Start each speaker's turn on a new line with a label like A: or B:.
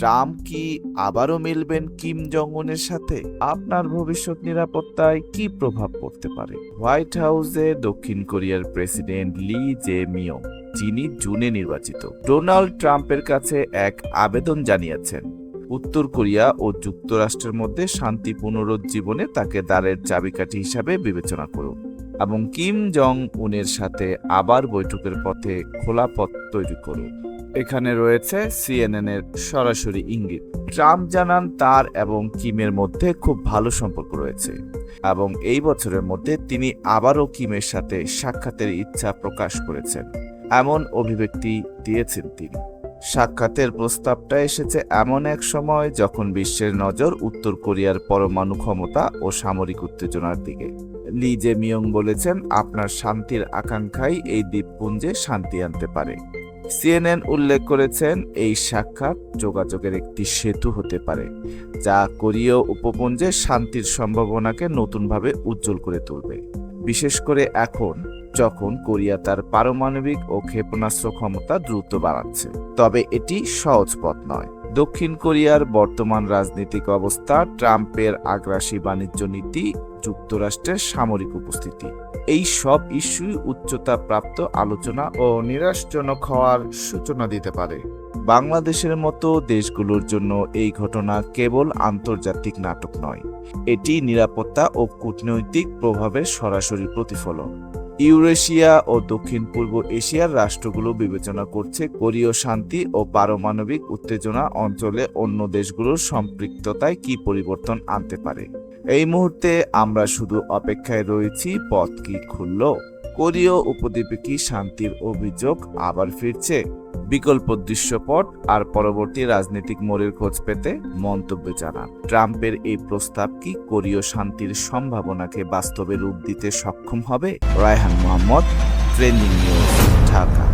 A: Trump কি আবারও মিলবেন Kim Jong উনের সাথে? আপনার ভবিষ্যৎ নিরাপত্তায় কি প্রভাব পড়তে পারে? হোয়াইট হাউসে দক্ষিণ কোরিয়ার প্রেসিডেন্ট লি জে মিও যিনি জুনে নির্বাচিত। ডোনাল্ড ট্রাম্পের কাছে এক আবেদন জানিয়েছেন। উত্তর কোরিয়া ও যুক্তরাষ্ট্রের মধ্যে শান্তি পুনরুজ্জীবনে তাকে দ্বারের চাবিকাঠি হিসাবে বিবেচনা করুন এবং কিম জং উনের সাথে আবার বৈঠকের পথে খোলা পথ তৈরি করুন। এখানে রয়েছে সিএনএন এর সরাসরি ইঙ্গিত। ট্রাম্প জানান তার এবং কিমের মধ্যে খুব ভালো সম্পর্ক রয়েছে এবং এই বছরের মধ্যে তিনি আবারও কিমের সাথে সাক্ষাতের ইচ্ছা প্রকাশ করেছেন। এমন অভিব্যক্তি দিয়েছেন তিনি। সাক্ষাতের প্রস্তাবটা এসেছে এমন এক সময় যখন বিশ্বের নজর উত্তর কোরিয়ার পরমাণু ক্ষমতা ও সামরিক উত্তেজনার দিকে। লি জে মিয়ং বলেছেন, আপনার শান্তির আকাঙ্ক্ষাই এই দ্বীপপুঞ্জে শান্তি আনতে পারে। সিএনএন উল্লেখ করেছেন, এই সাক্ষাৎ যোগাযোগের একটি সেতু হতে পারে, যা কোরীয় উপপুঞ্জে শান্তির সম্ভাবনাকে নতুনভাবে উজ্জ্বল করে তুলবে। বিশেষ করে এখন, যখন কোরিয়া তার পারমাণবিক ও ক্ষেপণাস্ত্র ক্ষমতা দ্রুত বাড়াচ্ছে, তবে এটি সহজ পথ নয়। দক্ষিণ কোরিয়ার বর্তমান রাজনৈতিক অবস্থা, ট্রাম্পের আগ্রাসী বাণিজ্য নীতি, যুক্তরাষ্ট্রের সামরিক উপস্থিতি। এই সব ইস্যুই উচ্চতা প্রাপ্ত আলোচনা ও নিরাশজনক হওয়ার সূচনা দিতে পারে। বাংলাদেশের মতো দেশগুলোর জন্য এই ঘটনা কেবল আন্তর্জাতিক নাটক নয়। এটি নিরাপত্তা ও কূটনৈতিক প্রভাবের সরাসরি প্রতিফলন। ইউরেশিয়া ও দক্ষিণ পূর্ব এশিয়ার রাষ্ট্রগুলো বিবেচনা করছে কোরীয় শান্তি ও পারমাণবিক উত্তেজনা অঞ্চলে অন্য দেশগুলোর সম্পৃক্ততায় কি পরিবর্তন আনতে পারে। এই মুহূর্তে আমরা শুধু অপেক্ষায় রয়েছি, পথ কি খুলল? কোরীয় উপদ্বীপে কি শান্তির অভিযোগ আবার ফিরছে? বিকল্প দৃশ্যপট আর পরবর্তী রাজনৈতিক মোড়ের খোঁজ পেতে মন্তব্য জানান। ট্রাম্পের এই প্রস্তাব কি কোরীয় শান্তির সম্ভাবনাকে বাস্তবে রূপ দিতে সক্ষম হবে? Raihan Mohammad, trending news, Dhaka.